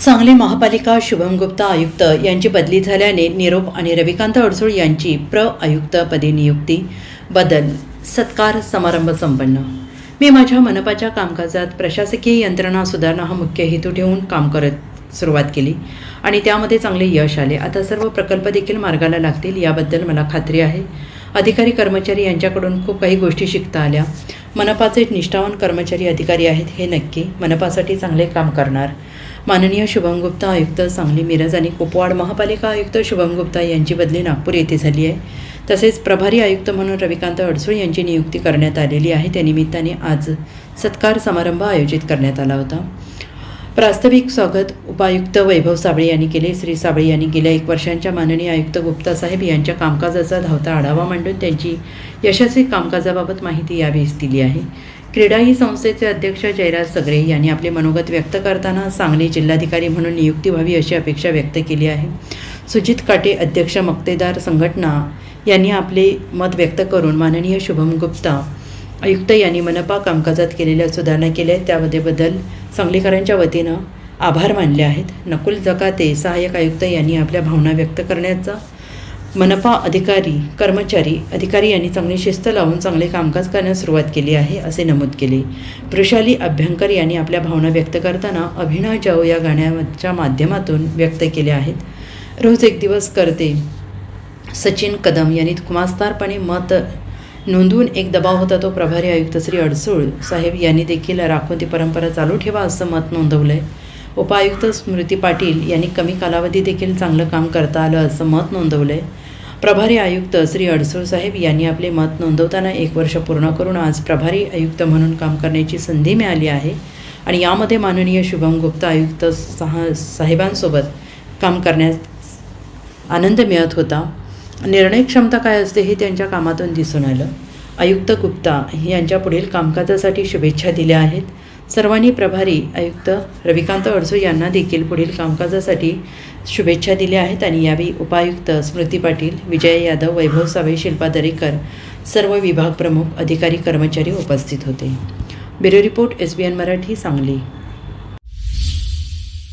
सांगली महापालिका शुभम गुप्ता आयुक्त यांची बदली झाल्याने निरोप आणि रविकांत अडसूळ यांची प्र आयुक्तपदी नियुक्ती. बदल सत्कार समारंभ संपन्न. मी माझ्या मनपाच्या कामकाजात प्रशासकीय यंत्रणा सुधारणा हा मुख्य हेतू ठेवून काम करत सुरुवात केली आणि त्यामध्ये चांगले यश आले. आता सर्व प्रकल्प देखील मार्गाला लागतील याबद्दल मला खात्री आहे. अधिकारी कर्मचारी यांच्याकडून खूप काही गोष्टी शिकता आल्या. मनपाचे निष्ठावान कर्मचारी अधिकारी आहेत हे नक्की. मनपासाठी चांगले काम करणार. माननीय शुभम गुप्ता आयुक्त सांगली मिरज आणि कुपवाड महापालिका आयुक्त शुभम गुप्ता यांची बदली नागपूर येथे झाली आहे. तसेच प्रभारी आयुक्त म्हणून रविकांत अडसूळ यांची नियुक्ती करण्यात आलेली आहे. त्यानिमित्ताने आज सत्कार समारंभ आयोजित करण्यात आला होता. प्रास्ताविक स्वागत उपायुक्त वैभव साबळे यांनी केले. श्री साबळे यांनी गेल्या एक वर्षांच्या माननीय आयुक्त गुप्ता साहेब यांच्या कामकाजाचा धावता आढावा मांडून त्यांची यशस्वी कामकाजाबाबत माहिती यावेळी दिली आहे. क्रीडा ही संस्थेचे अध्यक्ष जयराज सगरे यांनी आपले मनोगत व्यक्त करताना सांगली जिल्हाधिकारी म्हणून नियुक्ती व्हावी अशी अपेक्षा व्यक्त केली आहे. सुजित काटे अध्यक्ष मक्तेदार संघटना यांनी आपले मत व्यक्त करून माननीय शुभम गुप्ता आयुक्त यांनी मनपा कामकाजात केलेल्या सुधारणा केल्या आहेत. त्यामध्ये सांगलीकरांच्या वतीनं आभार मानले आहेत. नकुल जकाते सहाय्यक आयुक्त यांनी आपल्या भावना व्यक्त करण्याचा मनपा अधिकारी कर्मचारी अधिकारी यांनी चांगली शिस्त लावून चांगले कामकाज करण्यास सुरुवात केली आहे असे नमूद केले. वृषाली अभ्यंकर यांनी आपल्या भावना व्यक्त करताना अभिनय जाओ या गाण्याच्या माध्यमातून व्यक्त केल्या आहेत. रोज एक दिवस करते. सचिन कदम यांनी कुमास्तारपणे मत नोंदवून एक दबाव होता तो प्रभारी आयुक्त श्री अडसूळ साहेब यांनी देखील राखून ती परंपरा चालू ठेवा असं मत नोंदवलं आहे उपायुक्त स्मृती पाटील यांनी कमी कालावधी देखील चांगलं काम करता आलं असं मत नोंदवलं आहे प्रभारी आयुक्त श्री अडसूळ साहेब यांनी आपले मत नोंदवताना एक वर्ष पूर्ण करून आज प्रभारी आयुक्त म्हणून काम करण्याची संधी मिळाली आहे आणि यामध्ये माननीय शुभम गुप्ता आयुक्त सहा साहेबांसोबत काम करण्यास आनंद मिळत होता. निर्णय क्षमता काय असते हे त्यांच्या कामातून दिसून आलं. आयुक्त गुप्ता यांच्या पुढील कामकाजासाठी शुभेच्छा दिल्या आहेत. सर्वांनी प्रभारी आयुक्त रविकांत अडसू यांना देखील पुढील कामकाजासाठी शुभेच्छा दिल्या आहेत आणि यावेळी उपायुक्त स्मृती पाटील विजय यादव वैभव सावे शिल्पा दरेकर सर्व विभाग प्रमुख अधिकारी कर्मचारी उपस्थित होते. Bureau report S B N Marathi Sangli.